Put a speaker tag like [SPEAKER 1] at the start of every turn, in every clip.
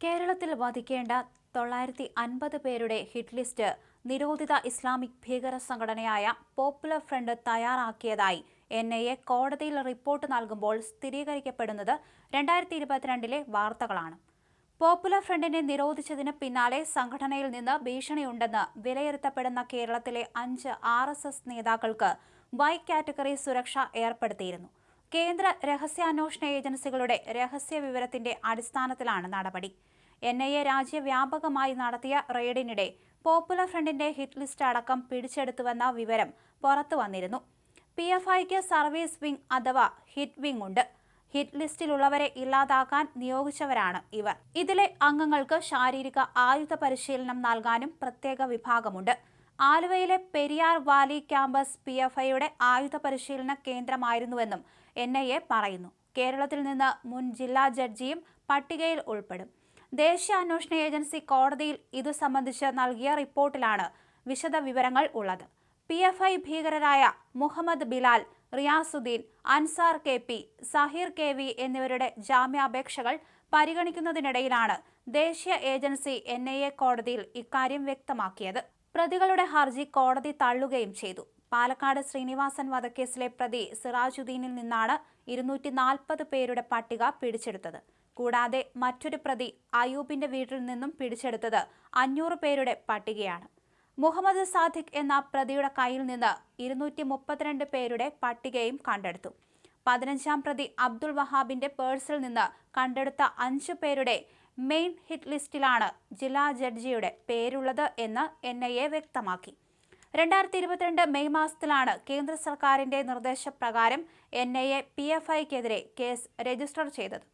[SPEAKER 1] കേരളത്തിൽ വധിക്കേണ്ട തൊള്ളായിരത്തി അൻപത് പേരുടെ ഹിറ്റ് ലിസ്റ്റ് നിരോധിത ഇസ്ലാമിക് ഭീകര സംഘടനയായ പോപ്പുലർ ഫ്രണ്ട് തയ്യാറാക്കിയതായി എൻ ഐ എ കോടതിയിൽ റിപ്പോർട്ട് നൽകുമ്പോൾ സ്ഥിരീകരിക്കപ്പെടുന്നത് രണ്ടായിരത്തി ഇരുപത്തിരണ്ടിലെ വാർത്തകളാണ്. പോപ്പുലർ ഫ്രണ്ടിനെ നിരോധിച്ചതിന് പിന്നാലെ സംഘടനയിൽ നിന്ന് ഭീഷണിയുണ്ടെന്ന് വിലയിരുത്തപ്പെടുന്ന കേരളത്തിലെ അഞ്ച് ആർ നേതാക്കൾക്ക് വൈ കാറ്റഗറി സുരക്ഷ ഏർപ്പെടുത്തിയിരുന്നു. കേന്ദ്ര രഹസ്യാന്വേഷണ ഏജൻസികളുടെ രഹസ്യ വിവരത്തിന്റെ അടിസ്ഥാനത്തിലാണ് നടപടി. എൻ ഐ എ രാജ്യവ്യാപകമായി നടത്തിയ റെയ്ഡിനിടെ പോപ്പുലർ ഫ്രണ്ടിന്റെ ഹിറ്റ് ലിസ്റ്റ് അടക്കം പിടിച്ചെടുത്തുവെന്ന വിവരം പുറത്തു വന്നിരുന്നു. പി എഫ് ഐക്ക് സർവീസ് വിംഗ് അഥവാ ഹിറ്റ് വിംഗ് ഉണ്ട്. ഹിറ്റ് ലിസ്റ്റിലുള്ളവരെ ഇല്ലാതാക്കാൻ നിയോഗിച്ചവരാണ് ഇവർ. ഇതിലെ അംഗങ്ങൾക്ക് ശാരീരിക ആയുധ പരിശീലനം നൽകാനും പ്രത്യേക വിഭാഗമുണ്ട്. ആലുവയിലെ Periyar valley campus P F ഐയുടെ ആയുധ പരിശീലന കേന്ദ്രമായിരുന്നുവെന്നും എൻ ഐ എ പറയുന്നു. കേരളത്തിൽ നിന്ന് മുൻ ജില്ലാ ജഡ്ജിയും പട്ടികയിൽ ഉൾപ്പെടും. ദേശീയ അന്വേഷണ ഏജൻസി കോടതിയിൽ ഇതു സംബന്ധിച്ച് നൽകിയ റിപ്പോർട്ടിലാണ് വിശദ വിവരങ്ങൾ ഉള്ളത്. P F I ഭീകരരായ Muhammad Bilal Riyasuddin Ansar K P Saheer K V എന്നിവരുടെ ജാമ്യാപേക്ഷകൾ പരിഗണിക്കുന്നതിനിടയിലാണ് ദേശീയ ഏജൻസി എൻ ഐ എ കോടതിയിൽ ഇക്കാര്യം വ്യക്തമാക്കിയത്. പ്രതികളുടെ ഹർജി കോടതി തള്ളുകയും ചെയ്തു. പാലക്കാട് ശ്രീനിവാസൻ വധക്കേസിലെ പ്രതി സിറാജുദ്ദീനിൽ നിന്നാണ് ഇരുന്നൂറ്റി നാൽപ്പത് പേരുടെ പട്ടിക പിടിച്ചെടുത്തത്. കൂടാതെ മറ്റൊരു പ്രതി അയൂബിന്റെ വീട്ടിൽ നിന്നും പിടിച്ചെടുത്തത് അഞ്ഞൂറ് പേരുടെ പട്ടികയാണ്. മുഹമ്മദ് സാദിഖ് എന്ന പ്രതിയുടെ കയ്യിൽ നിന്ന് ഇരുന്നൂറ്റി മുപ്പത്തിരണ്ട് പേരുടെ പട്ടികയും കണ്ടെടുത്തു. പതിനഞ്ചാം പ്രതി അബ്ദുൾ വഹാബിന്റെ പേഴ്സിൽ നിന്ന് കണ്ടെടുത്ത അഞ്ചു പേരുടെ മെയിൻ ഹിറ്റ് ലിസ്റ്റിലാണ് ജില്ലാ ജഡ്ജിയുടെ പേരുള്ളത് എന്ന് എൻ ഐ എ വ്യക്തമാക്കി. രണ്ടായിരത്തി ഇരുപത്തിരണ്ട് മെയ് മാസത്തിലാണ് കേന്ദ്ര സർക്കാരിന്റെ നിർദ്ദേശപ്രകാരം N I A P F ഐക്കെതിരെ case register ചെയ്തത്.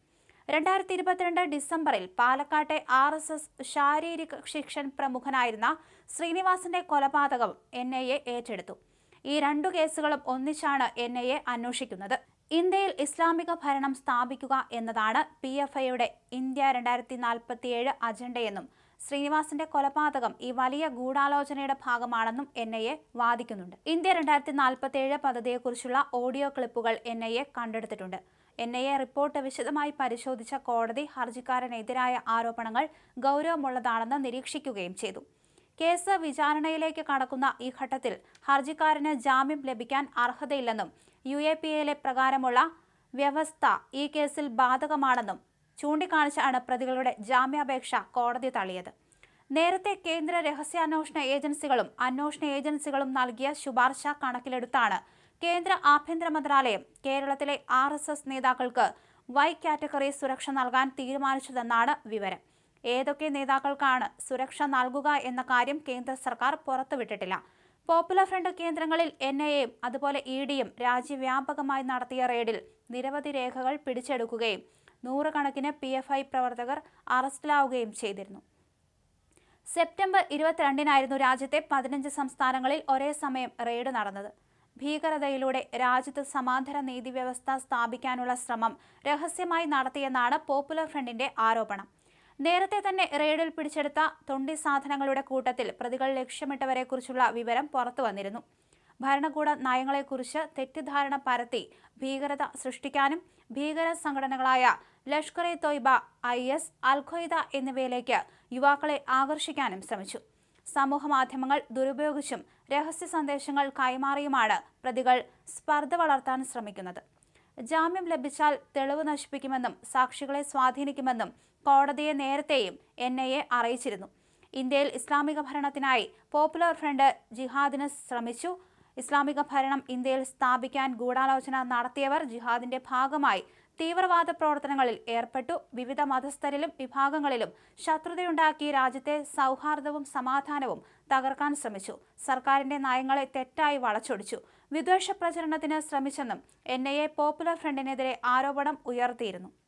[SPEAKER 1] രണ്ടായിരത്തി ഇരുപത്തിരണ്ട് ഡിസംബറിൽ പാലക്കാട്ടെ ആർ എസ് എസ് ശാരീരിക ശിക്ഷൻ പ്രമുഖനായിരുന്ന ശ്രീനിവാസന്റെ കൊലപാതകം എൻ ഐ എ ഏറ്റെടുത്തു. ഈ രണ്ടു കേസുകളും ഒന്നിച്ചാണ് എൻ ഐ എ അന്വേഷിക്കുന്നത്. ഇന്ത്യയിൽ ഇസ്ലാമിക ഭരണം സ്ഥാപിക്കുക എന്നതാണ് പി എഫ് ഐയുടെ ഇന്ത്യ രണ്ടായിരത്തി നാൽപ്പത്തിയേഴ് അജണ്ടയെന്നും ശ്രീനിവാസിന്റെ കൊലപാതകം ഈ വലിയ ഗൂഢാലോചനയുടെ ഭാഗമാണെന്നും എൻ ഐ എ വാദിക്കുന്നുണ്ട്. ഇന്ത്യ രണ്ടായിരത്തി നാൽപ്പത്തിയേഴ് പദ്ധതിയെക്കുറിച്ചുള്ള ഓഡിയോ ക്ലിപ്പുകൾ എൻ ഐ എ കണ്ടെടുത്തിട്ടുണ്ട്. എൻ ഐ എ റിപ്പോർട്ട് വിശദമായി പരിശോധിച്ച കോടതി ഹർജിക്കാരനെതിരായ ആരോപണങ്ങൾ ഗൗരവമുള്ളതാണെന്ന് നിരീക്ഷിക്കുകയും ചെയ്തു. കേസ് വിചാരണയിലേക്ക് കടക്കുന്ന ഈ ഘട്ടത്തിൽ ഹർജിക്കാരന് ജാമ്യം ലഭിക്കാൻ അർഹതയില്ലെന്നും യു എ പി എയിലെ പ്രകാരമുള്ള വ്യവസ്ഥ ഈ കേസിൽ ബാധകമാണെന്നും ചൂണ്ടിക്കാണിച്ചാണ് പ്രതികളുടെ ജാമ്യാപേക്ഷ കോടതി തള്ളിയത്. നേരത്തെ കേന്ദ്ര രഹസ്യാന്വേഷണ ഏജൻസികളും അന്വേഷണ ഏജൻസികളും നൽകിയ ശുപാർശ കണക്കിലെടുത്താണ് കേന്ദ്ര ആഭ്യന്തര മന്ത്രാലയം കേരളത്തിലെ ആർ എസ് എസ് നേതാക്കൾക്ക് വൈ കാറ്റഗറി സുരക്ഷ നൽകാൻ തീരുമാനിച്ചതെന്നാണ് വിവരം. ഏതൊക്കെ നേതാക്കൾക്കാണ് സുരക്ഷ നൽകുക എന്ന കാര്യം കേന്ദ്ര സർക്കാർ പുറത്തുവിട്ടിട്ടില്ല. പോപ്പുലർ ഫ്രണ്ട് കേന്ദ്രങ്ങളിൽ എൻ ഐ എയും അതുപോലെ ഇ ഡിയും രാജ്യവ്യാപകമായി നടത്തിയ റെയ്ഡിൽ നിരവധി രേഖകൾ പിടിച്ചെടുക്കുകയും നൂറുകണക്കിന് പി എഫ് ഐ പ്രവർത്തകർ അറസ്റ്റിലാവുകയും ചെയ്തിരുന്നു. സെപ്റ്റംബർ ഇരുപത്തിരണ്ടിനായിരുന്നു രാജ്യത്തെ പതിനഞ്ച് സംസ്ഥാനങ്ങളിൽ ഒരേ സമയം റെയ്ഡ് നടന്നത്. ഭീകരതയിലൂടെ രാജ്യത്ത് സമാന്തര നീതിവ്യവസ്ഥ സ്ഥാപിക്കാനുള്ള ശ്രമം രഹസ്യമായി നടത്തിയെന്നാണ് പോപ്പുലർ ഫ്രണ്ടിന്റെ ആരോപണം. നേരത്തെ തന്നെ റെയ്ഡിൽ പിടിച്ചെടുത്ത തൊണ്ടി സാധനങ്ങളുടെ കൂട്ടത്തിൽ പ്രതികൾ ലക്ഷ്യമിട്ടവരെക്കുറിച്ചുള്ള വിവരം പുറത്തു വന്നിരുന്നു. ഭരണകൂട നയങ്ങളെക്കുറിച്ച് തെറ്റിദ്ധാരണ പരത്തി ഭീകരത സൃഷ്ടിക്കാനും ഭീകര സംഘടനകളായ Lashkar e Taiba I S al Qaeda എന്നിവയിലേക്ക് യുവാക്കളെ ആകർഷിക്കാനും ശ്രമിച്ചു. സമൂഹ മാധ്യമങ്ങൾ ദുരുപയോഗിച്ചും രഹസ്യ സന്ദേശങ്ങൾ കൈമാറിയുമാണ് പ്രതികൾ സ്പർദ്ധ വളർത്താൻ ശ്രമിക്കുന്നത്. ജാമ്യം ലഭിച്ചാൽ തെളിവ് നശിപ്പിക്കുമെന്നും സാക്ഷികളെ സ്വാധീനിക്കുമെന്നും കോടതിയെ നേരത്തെയും എൻ ഐ എ അറിയിച്ചിരുന്നു. ഇന്ത്യയിൽ ഇസ്ലാമിക ഭരണത്തിനായി പോപ്പുലർ ഫ്രണ്ട് ജിഹാദിന് ശ്രമിച്ചു. ഇസ്ലാമിക ഭരണം ഇന്ത്യയിൽ സ്ഥാപിക്കാൻ ഗൂഢാലോചന നടത്തിയവർ ജിഹാദിന്റെ ഭാഗമായി തീവ്രവാദ പ്രവർത്തനങ്ങളിൽ ഏർപ്പെട്ടു. വിവിധ മതസ്ഥരിലും വിഭാഗങ്ങളിലും ശത്രുതയുണ്ടാക്കി രാജ്യത്തെ സൗഹാർദ്ദവും സമാധാനവും തകർക്കാൻ ശ്രമിച്ചു. സർക്കാരിന്റെ നയങ്ങളെ തെറ്റായി വളച്ചൊടിച്ചു. വിദ്വേഷ പ്രചരണത്തിന് ശ്രമിച്ചെന്നും എൻ ഐ എ പോപ്പുലർ ഫ്രണ്ടിനെതിരെ ആരോപണം ഉയർത്തിയിരുന്നു.